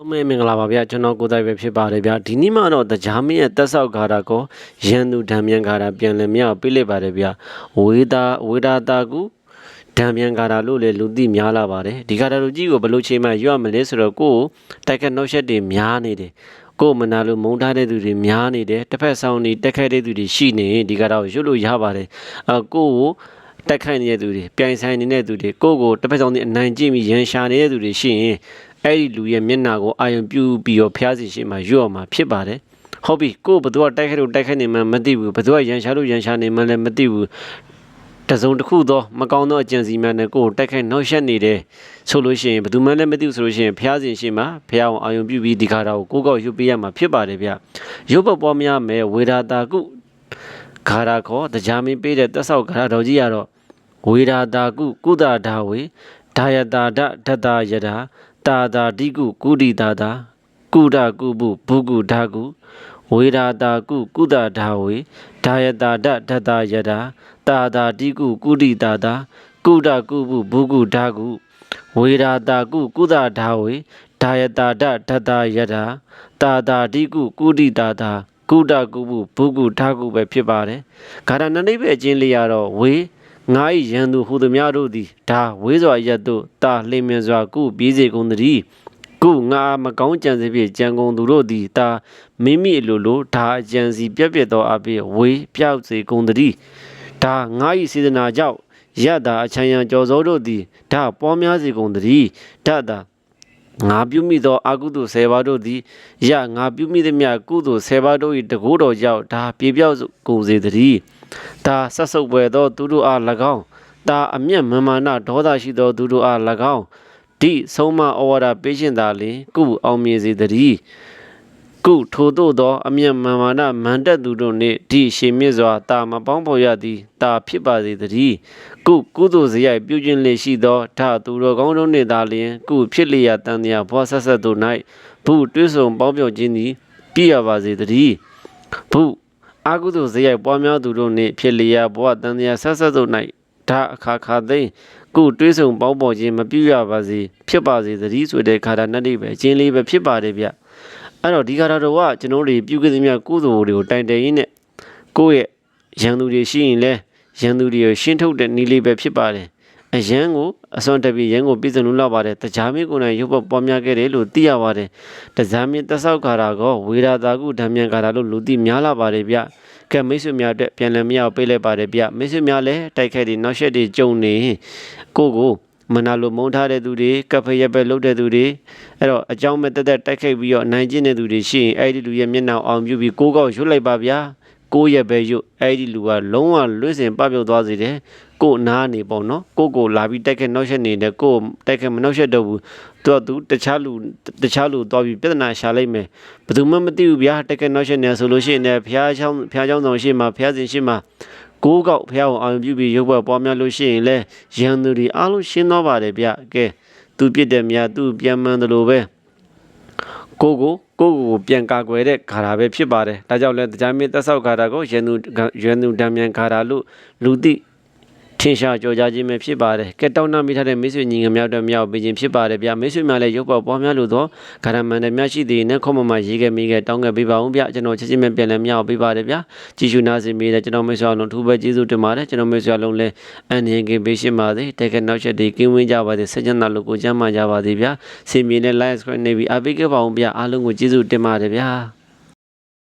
ဟုတ်မေမင်္ဂလာပါဗျာကျွန်တော်ကိုယ်တိုင်ပဲဖြစ်ပါတယ်ဗျာဒီနေ့မှတော့တရားမင်းရဲ့တက်ဆောက်ခါတာကိုရန်သူဓာမြန်ခါတာပြန်လည်မြောက်ပြလိုက်ပါတယ်ဗျာဝေတာဝေတာတာကူဓာမြန်ခါတာလို့လေလူသိများလာပါတယ်ဒီခါတာလူကြီးကိုဘယ်လိုချိန်မှရွတ်မလဲဆိုတော့ကိုယ်တိုက်ခတ်နှုတ်ရက်တွေများနေတယ်ကိုယ်မနာလို့မုန်းထားတဲ့သူတွေများနေတယ်တစ်ဖက်ဆောင်နေတက်ခတ်တဲ့သူတွေရှိနေရင်ဒီခါတော့ရွတ်လို့ရပါတယ်အကိုယ်ကိုတက်ခိုက်နေတဲ့သူတွေပြိုင်ဆိုင်နေတဲ့သူတွေကိုယ့်ကိုတစ်ဖက်ဆောင်နေအနိုင်ကျင့်ပြီးရန်ရှာနေတဲ့သူတွေရှိရင် အဲ့ဒီလူရဲ့မျက်နှာကိုအာရုံပြုပြီးတော့ဖျားစီရှိမှရွတ်အောင်မှာဖြစ်ပါတယ်ဟုတ်ပြီကိုယ်ဘယ်သူကတိုက်ခိုက်လို့တိုက်ခိုက်နေမှမသိဘူးဘယ်သူကရန်ရှာလို့ရန်ရှာနေမှလည်းမသိဘူးတစုံတစ်ခုသောမကောင်းသောအကြံစီများနဲ့ကိုယ်တိုက်ခိုက်နှောက်ယှက်နေတယ်ဆိုလို့ရှိရင်ဘယ်သူမှလည်းမသိဘူးဆိုလို့ရှိရင်ဖျားစီရှိမှဖျားအောင်အာရုံပြုပြီးဒီခါတော့ကိုယ့်ကောက်ရွတ်ပေးရမှာဖြစ်ပါတယ်ဗျရုပ်ပတ်ပေါ်များမယ်ဝေဒတာကုခါရာခေါ်တရားမင်းပေးတဲ့တက်ဆောက်ခါရာတော်ကြီးကတော့ဝေရာတာကုကုသဒါဝေဒါယတာဒဒတယတာ တာတာတိကုကုတိတာတာကုဒကုပုဘုကုဓာကုဝေရာတာကုကုသဒါဝေဒါယတာဒဒတယတာတာတာတိကုကုတိတာတာကုဒကုပုဘုကုဓာကုဝေရာတာကုကုသဒါဝေဒါယတာဒဒတယတာတာတာတိကုကုတိတာတာကုဒကုပုဘုကုဓာကုပဲဖြစ်ပါတယ်ဂါရဏနိဗ္ဗေအချင်းလေးရတော့ဝေ ငါ၏ရန်သူဟူသည်များတို့သည်ဒါဝေးစွာရက်တို့တာလှိမ့်မြစွာကုပြေးစေကုန်သတည်းကုငါမကောင်းကြံစီဖြင့်ကြံကုန်သူတို့သည်တာမိမိအလိုလိုဒါအကြံစီပြက်ပြက်သောအဖြစ်ဝေးပြောက်စေကုန်သတည်းဒါငါ၏စေတနာကြောင့်ရတာအချမ်းရန်ကြော်စိုးတို့သည်ဒါပွားများစေကုန်သတည်းဓာတ်တာငါပြုမိသောအကုသိုလ်၁၀ပါးတို့သည်ရငါပြုမိသည်မြတ်ကုသိုလ်၁၀ပါးတို့၏တကူတော်ကြောင့်ဒါပြေပြောက်ကုန်စေသတည်း ဒါဆက်ဆုပ်ပွဲသောသူတို့အား၎င်းဒါအမျက်မမာနဒေါသရှိသောသူတို့အား၎င်းဒီဆုံးမဩဝါဒပေးခြင်းသာလျှင်ကုအောင်မြင်စေတည်းကုထို့သောသော အမျက်မမာနမန်တက်သူတို့နှင့်ဒီရှင်မြင့်စွာတာမပေါင်းဖော်ရသည်တာဖြစ်ပါစေတည်းကုကုသိုလ်စရိုက်ပြုခြင်းလေရှိသောထသူတော်ကောင်းတို့နှင့်သာလျှင်ကုဖြစ်လျက်တန်တရားဘွားဆက်ဆက်တို့၌ဘုတွဲဆောင်ပေါင်းပြောခြင်းသည်ပြည့်ရပါစေတည်းဘု အာကုသိုလ်ဇေယျပွားများသူတို့နှင့်ဖြစ်လျက်ဘဝတန်တရားဆက်ဆက်တို့၌ဓာအခါခါသိမ့်ကုတွေးဆုံပေါင်းပေါ်ခြင်းမပြုရပါစေဖြစ်ပါစေသတည်းဆိုတဲ့ခါရနတ်တွေပဲအချင်းလေးပဲဖြစ်ပါတယ်ဗျအဲ့တော့ဒီခါရတော်ကကျွန်တော်တို့ပြုခဲ့သမျှကုသိုလ်တွေကိုတိုင်တယ်ရင်းနဲ့ကိုယ့်ရဲ့ရန်သူတွေရှိရင်လဲရန်သူတွေကိုရှင်းထုတ်တဲ့နည်းလေးပဲဖြစ်ပါတယ် အရန်ကိုအစွမ်းတက်ပြီးရန်ကိုပြည်စုံလို့လောက်ပါတယ်တရားမင်းကိုယ်တိုင်ရုပ်ပေါ်ပေါ်များခဲ့တယ်လို့သိရပါတယ်တရားမင်းသက်ဆောက်ခါရာကောဝေရာတာကုဓမ္မယံခါရာလို့လူသိများလာပါတယ်ဗျကဲမိတ်ဆွေများအတွက်ပြန်လည်မရပေးလိုက်ပါတယ်ဗျမိတ်ဆွေများလည်းတိုက်ခိုက်ပြီးနောက်ဆက်တွေကြုံနေကိုကိုမနာလိုမုန်းထားတဲ့သူတွေကပ်ဖရက်ပဲလုပ်တဲ့သူတွေအဲ့တော့အကြောင်းမဲ့တက်တက်တိုက်ခိုက်ပြီးတော့နိုင်ကျင့်တဲ့သူတွေရှိရင်အဲ့ဒီလူရဲ့မျက်နှာအောင်ပြုပြီးကိုကောက်ရွတ်လိုက်ပါဗျာကိုရဲ့ပဲရွတ်အဲ့ဒီလူကလုံးဝလွတ်စင်ပပြုတ်သွားစေတယ် ကိုနားနေပေါ့နော်ကိုကိုလာပြီးတိုက်ခက်နှောက်ရက်နေတယ်ကိုတိုက်ခက်မနှောက်ရက်တော့ဘူးသူကသူတခြားလူတခြားလူသွားပြီးပြဿနာရှာလိုက်မယ်ဘယ်သူမှမသိဘူးဗျာတိုက်ခက်နှောက်ရက်နေဆိုလို့ရှိရင်လည်းဖျားချောင်းဖျားချောင်းဆောင်ရှိမှဖျားစင်ရှိမှကိုကောက်ဖျားအောင်အောင်ပြုပြီးရုပ်ဘက်ပွားများလို့ရှိရင်လည်းရန်သူတွေအားလုံးရှင်းတော့ပါတယ်ဗျကဲသူပြစ်တယ်များသူပြန်မှန်တယ်လို့ပဲကိုကိုကိုကိုကိုပြန်ကာကွယ်တဲ့ခါတာပဲဖြစ်ပါတယ်ဒါကြောင့်လဲတရားမင်းသက်ဆောက်ခါတာကိုရန်သူရန်သူတံမြန်ခါတာလို့လူသိ ထင်ရှားကြော်ကြားခြင်းပဲဖြစ်ပါတယ်ကဲတောင်းတမိထားတဲ့မိတ်ဆွေညီငယ်များတို့မြောက်ပေးခြင်းဖြစ်ပါတယ်ဗျမိတ်ဆွေများလည်းရုပ်ပေါ်ပေါ်များလို့တော့ဂရမန်တွေများရှိသေးရင်ခေါမမရေးခဲ့မိခဲ့တောင်းခဲ့ပေးပါဦးဗျကျွန်တော်ချက်ချင်းပဲပြန်လဲမြောက်ပေးပါတယ်ဗျကြည်ရှုနာစီမိတဲ့ကျွန်တော်မိတ်ဆွေအလုံးထူပဲကျေးဇူးတင်ပါတယ်ကျွန်တော်မိတ်ဆွေအလုံးလည်းအန်ရင်ကင်ပေးရှင်းပါစေတကယ်နောက်ချက်တွေကင်းဝင်းကြပါစေဆက်ကျန်တာလို့ကိုကြမ်းမှကြပါစေဗျစင်မြေနဲ့ live screen နေပြီးအားပေးခဲ့ပါဦးဗျအားလုံးကိုကျေးဇူးတင်ပါတယ်ဗျ